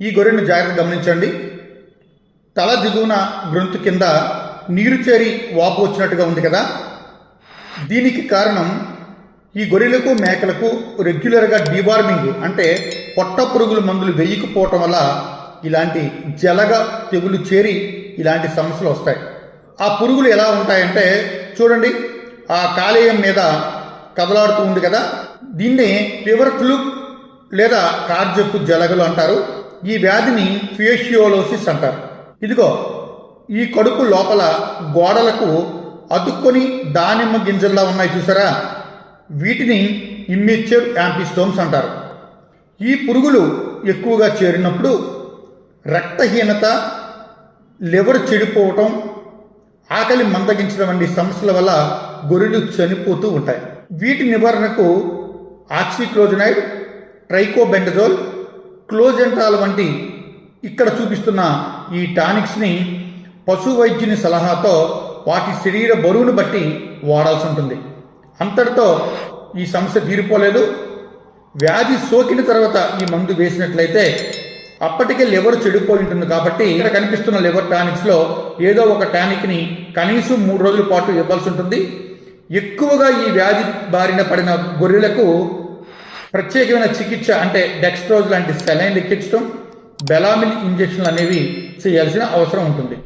ఈ గొర్రెను జాగ్రత్త గమనించండి. తల దిగువన గ్రొంతు కింద నీరు చేరి వాపు వచ్చినట్టుగా ఉంది కదా. దీనికి కారణం ఈ గొర్రెలకు మేకలకు రెగ్యులర్గా డివార్మింగ్ అంటే పొట్ట పురుగుల మందులు వేయకపోవటం వల్ల ఇలాంటి జలగ తెగులు చేరి ఇలాంటి సమస్యలు వస్తాయి. ఆ పురుగులు ఎలా ఉంటాయంటే చూడండి. ఆ కాలేయం మీద కదలాడుతూ ఉంది కదా. దీన్నే ఫీవర్ ఫ్లూక్ లేదా కార్జపు జలగలు అంటారు. ఈ వ్యాధిని ఫియోషియోలోసిస్ అంటారు. ఇదిగో ఈ కడుపు లోపల గోడలకు అతుక్కొని దానిమ్మ గింజల్లా ఉన్నాయి చూసారా? వీటిని ఇమ్మెచ్యూర్ యాంపిస్టోమ్స్ అంటారు. ఈ పురుగులు ఎక్కువగా చేరినప్పుడు రక్తహీనత లివర్ చెడిపోవటం ఆకలి మందగించడం వంటి సమస్యల వల్ల గొర్రెలు చనిపోతూ ఉంటాయి. వీటి నివారణకు ఆక్సిక్లోజనైడ్ ట్రైకోబెండజోల్ క్లోజెంటాల్ వంటి ఇక్కడ చూపిస్తున్న ఈ టానిక్స్ని పశు వైద్యుని సలహాతో వాటి శరీర బరువును బట్టి వాడాల్సి ఉంటుంది. అంతటితో ఈ సమస్య తీరిపోలేదు. వ్యాధి సోకిన తర్వాత ఈ మందు వేసినట్లయితే అప్పటికే లివర్ చెడిపోయి ఉంటుంది కాబట్టి ఇక్కడ కనిపిస్తున్న లివర్ టానిక్స్లో ఏదో ఒక టానిక్ని కనీసం మూడు రోజుల పాటు ఇవ్వాల్సి ఉంటుంది. ఎక్కువగా ఈ వ్యాధి బారిన పడిన గొర్రెలకు ప్రత్యేకమైన చికిత్స అంటే డెక్స్ట్రోజ్ లాంటి సెలైన్ ఎక్కించడం బెలామిన్ ఇంజెక్షన్లు అనేవి చేయాల్సిన అవసరం ఉంటుంది.